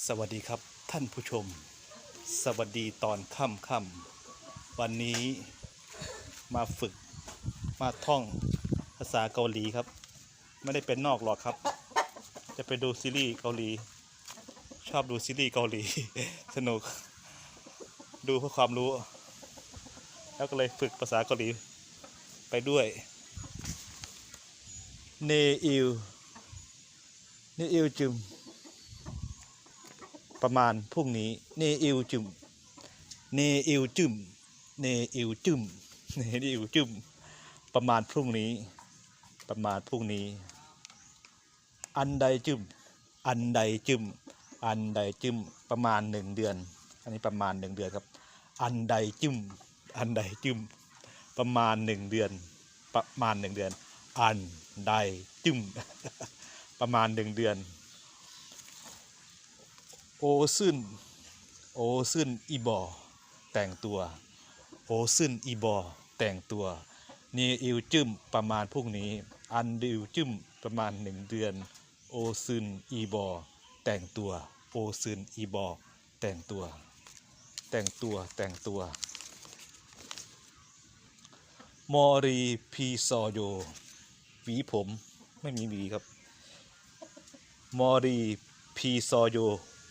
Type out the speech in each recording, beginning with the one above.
สวัสดีครับท่านผู้ชม สวัสดีตอนค่ำค่ำวันนี้มาฝึกมาท่องภาษาเกาหลีครับ ไม่ได้เป็นนอกหรอกครับ จะไปดูซีรีส์เกาหลี ชอบดูซีรีส์เกาหลี สนุก ดูเพื่อความรู้ แล้วก็เลยฝึกภาษาเกาหลีไปด้วยเนอิลเนอิลจุม ประมาณพรุ่งนี้เนอิวจุมเนอิวจุมเนอิวจุมเนอิวจุมประมาณพรุ่งนี้ ประมาณพรุ่งนี้ อันใดจุมอันใดจุมอันใดจุมประมาณหนึ่งเดือน อันนี้ประมาณหนึ่งเดือนครับ อันใดจุมอันใดจุมประมาณหนึ่งเดือน ประมาณหนึ่งเดือน อันใดจุมประมาณหนึ่งเดือน โอซึนโอซึนอีบอ แต่งตัว โอซึนอีบอ แต่งตัวเนอิวจึมประมาณพรุ่งนี้ อันดิวจึมประมาณหนึ่งเดือน โอซึนอีบอ แต่งตัว โอซึนอีบอ แต่งตัว แต่งตัว แต่งตัว มอรีพีซอโยหวีผม ไม่มีหวีครับ มอรีพีซอโย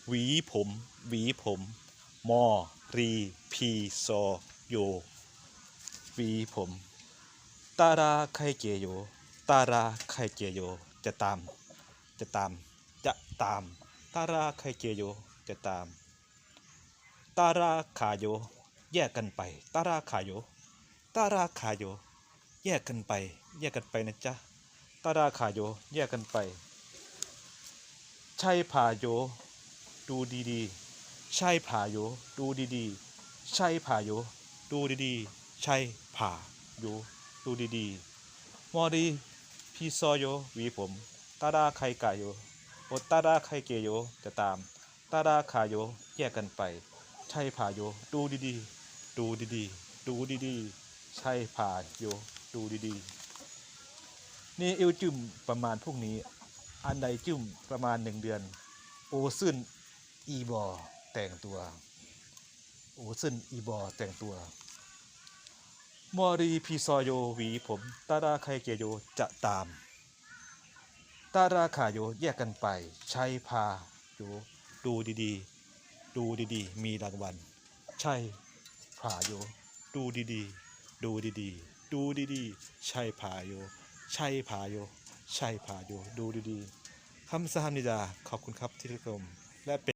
หวีผม หวีผม มอ รี พีซอโย หวีผม ตาราไคเกโย ตาราไคเกโย จะตาม จะตาม จะตาม ตาราไคเกโย จะตาม ตาราขาโย แยกกันไป ตาราขาโย ตาราขาโย แยกกันไป แยกกันไปนะจ๊ะ ตาราขาโย แยกกันไปใช่ผ่าโย ดูดีๆ ใช่ผ่าโยดูดีๆ ใช่ผ่าโยดูดีๆ ใช่ผ่าโยดูดีๆมอดีพี่ซอโยหวีผมตาดาไคกาโยโอตาดาไคเกโยจะตามตาดาขาโยแยกกันไป ใช่ผ่าโยดูดีๆ ดูดีๆ ดูดีๆ ใช่ผ่าโยดูดีๆ นี่อิวจุ่มประมาณพวกนี้ อันใดจุ่มประมาณหนึ่งเดือน โอซึน อีบอแต่งตัว โอซึนอีบอแต่งตัวมอรีพีซอโยหวีผม ตาราไคเกโยจะตาม ตาราขาโยแยกกันไป ใช้พาโยดูดีๆ ดูดีๆ มีรางวัล ใช่พาโยดูดีๆ ดูดีๆ ดูดีๆ ใช่พาโยใช่พาโยใช่พาโยดูดีๆคำสามนิดาขอบคุณครับที่รับชมและเป็น